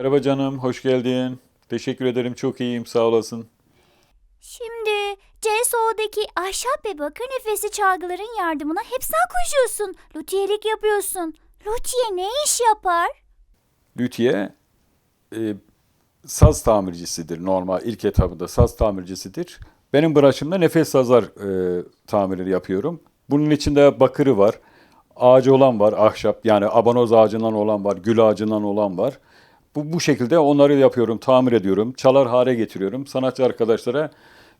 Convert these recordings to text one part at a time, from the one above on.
Merhaba canım, hoş geldin. Teşekkür ederim, çok iyiyim, sağ olasın. Şimdi CSO'daki ahşap ve bakır nefesi çalgıların yardımına hep sen koşuyorsun. Luthiyelik yapıyorsun. Luthiye ne iş yapar? Lüthiye e, saz tamircisidir normal ilk etabında saz tamircisidir. Benim branşımda nefes sazlar e, tamiri yapıyorum. Bunun içinde bakırı var, ağacı olan var, ahşap yani abanoz ağacından olan var, gül ağacından olan var. Bu, bu şekilde onları yapıyorum, tamir ediyorum, çalar hale getiriyorum. Sanatçı arkadaşlara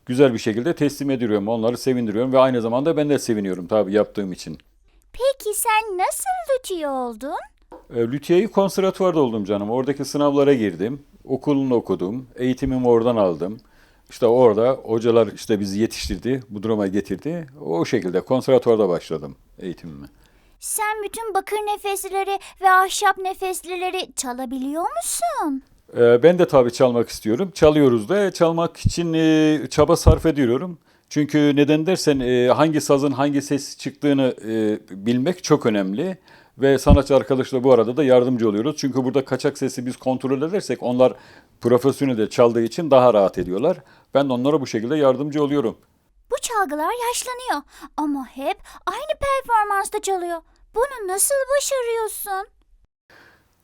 güzel bir şekilde teslim ediyorum, onları sevindiriyorum ve aynı zamanda ben de seviniyorum tabii yaptığım için. Peki sen nasıl luthiye oldun? E, Lüthiye'yi konservatuvarda oldum canım. Oradaki sınavlara girdim. Okulunu okudum. Eğitimimi oradan aldım. İşte orada hocalar işte bizi yetiştirdi, bu duruma getirdi. O şekilde konservatuvarda başladım eğitimimi. Sen bütün bakır nefesleri ve ahşap nefeslileri çalabiliyor musun? E, ben de tabii çalmak istiyorum. Çalıyoruz da çalmak için e, çaba sarf ediyorum. Çünkü neden dersen e, hangi sazın hangi ses çıktığını e, bilmek çok önemli. Ve sanatçı arkadaşla bu arada da yardımcı oluyoruz. Çünkü burada kaçak sesi biz kontrol edersek onlar profesyonel çaldığı için daha rahat ediyorlar. Ben de onlara bu şekilde yardımcı oluyorum. Çalgılar yaşlanıyor ama hep aynı performansta çalıyor. Bunu nasıl başarıyorsun?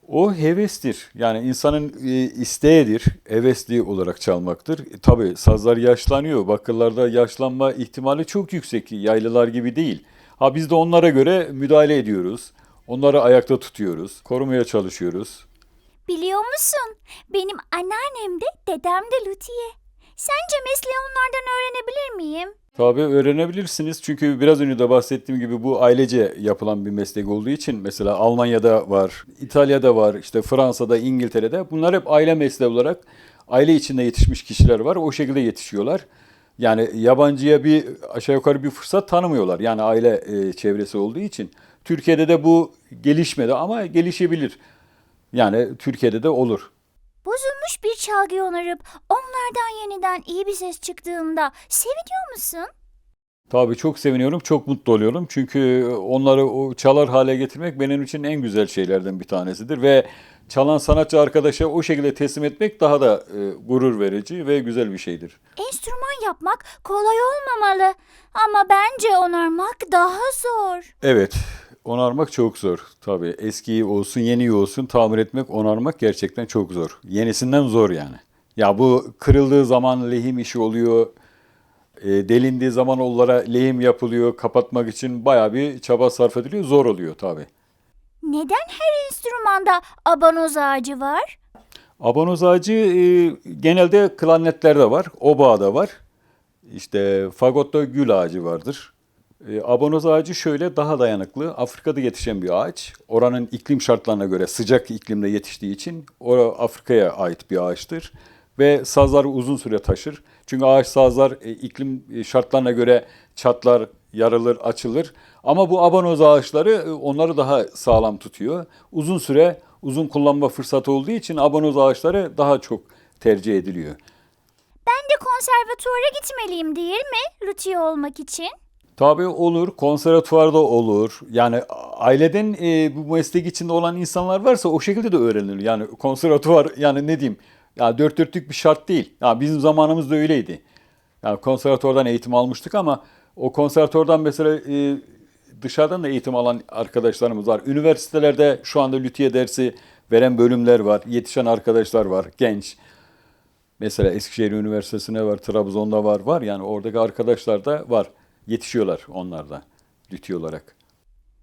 O hevestir. Yani insanın e, isteğidir. Hevesli olarak çalmaktır. E, tabii sazlar yaşlanıyor. Bakırlarda yaşlanma ihtimali çok yüksek. Yaylılar gibi değil. Ha biz de onlara göre müdahale ediyoruz. Onları ayakta tutuyoruz. Korumaya çalışıyoruz. Biliyor musun? Benim anneannem de dedem de luthiye. Sence mesleği onlardan öğrenebilir miyim? Tabii öğrenebilirsiniz. Çünkü biraz önce de bahsettiğim gibi bu ailece yapılan bir meslek olduğu için mesela Almanya'da var, İtalya'da var, işte Fransa'da, İngiltere'de bunlar hep aile mesleği olarak aile içinde yetişmiş kişiler var. O şekilde yetişiyorlar. Yani yabancıya bir aşağı yukarı bir fırsat tanımıyorlar. Yani aile e, çevresi olduğu için. Türkiye'de de bu gelişmedi ama gelişebilir. Yani Türkiye'de de olur. Bozulmuş bir çalgıyı onarıp onlardan yeniden iyi bir ses çıktığında seviniyor musun? Tabii çok seviniyorum, çok mutlu oluyorum. Çünkü onları çalar hale getirmek benim için en güzel şeylerden bir tanesidir. Ve çalan sanatçı arkadaşa o şekilde teslim etmek daha da e, gurur verici ve güzel bir şeydir. Enstrüman yapmak kolay olmamalı ama bence onarmak daha zor. Evet, onarmak çok zor. Tabii eskiyi olsun, yeniyi olsun tamir etmek, onarmak gerçekten çok zor. Yenisinden zor yani. Ya bu kırıldığı zaman lehim işi oluyor. E, delindiği zaman onlara lehim yapılıyor. Kapatmak için bayağı bir çaba sarf ediliyor. Zor oluyor tabii. Neden her enstrümanda abanoz ağacı var? Abanoz ağacı e, genelde klarnetlerde var, obağda var. İşte fagotta gül ağacı vardır. E, abanoz ağacı şöyle daha dayanıklı. Afrika'da yetişen bir ağaç. Oranın iklim şartlarına göre sıcak iklimde yetiştiği için o Afrika'ya ait bir ağaçtır. Ve sazları uzun süre taşır. Çünkü ağaç sazlar e, iklim şartlarına göre çatlar, yarılır, açılır. Ama bu abanoz ağaçları e, onları daha sağlam tutuyor. Uzun süre uzun kullanma fırsatı olduğu için abanoz ağaçları daha çok tercih ediliyor. Ben de konservatuvara gitmeliyim değil mi? Luthiye olmak için. Tabii olur, konservatuvarda olur. Yani aileden e, bu meslek içinde olan insanlar varsa o şekilde de öğrenilir. Yani konservatuvar yani ne diyeyim? Ya dört dörtlük bir şart değil. Ya bizim zamanımızda öyleydi. Yani konservatuvardan eğitim almıştık ama o konservatuvardan mesela e, dışarıdan da eğitim alan arkadaşlarımız var. Üniversitelerde şu anda lüthiye dersi veren bölümler var. Yetişen arkadaşlar var, genç. Mesela Eskişehir Üniversitesi'ne var, Trabzon'da var, var. Yani oradaki arkadaşlar da var. Yetişiyorlar onlar da lüthiye olarak.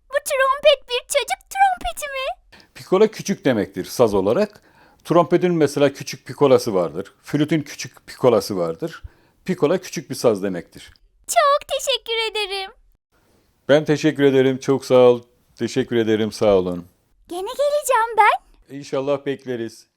Bu trompet bir çocuk trompeti mi? Pikola küçük demektir saz olarak. Trompetin mesela küçük pikolası vardır. Flütün küçük pikolası vardır. Pikola küçük bir saz demektir. Çok teşekkür ederim. Ben teşekkür ederim. Çok sağ ol. Teşekkür ederim. Sağ olun. Gene geleceğim ben. İnşallah bekleriz.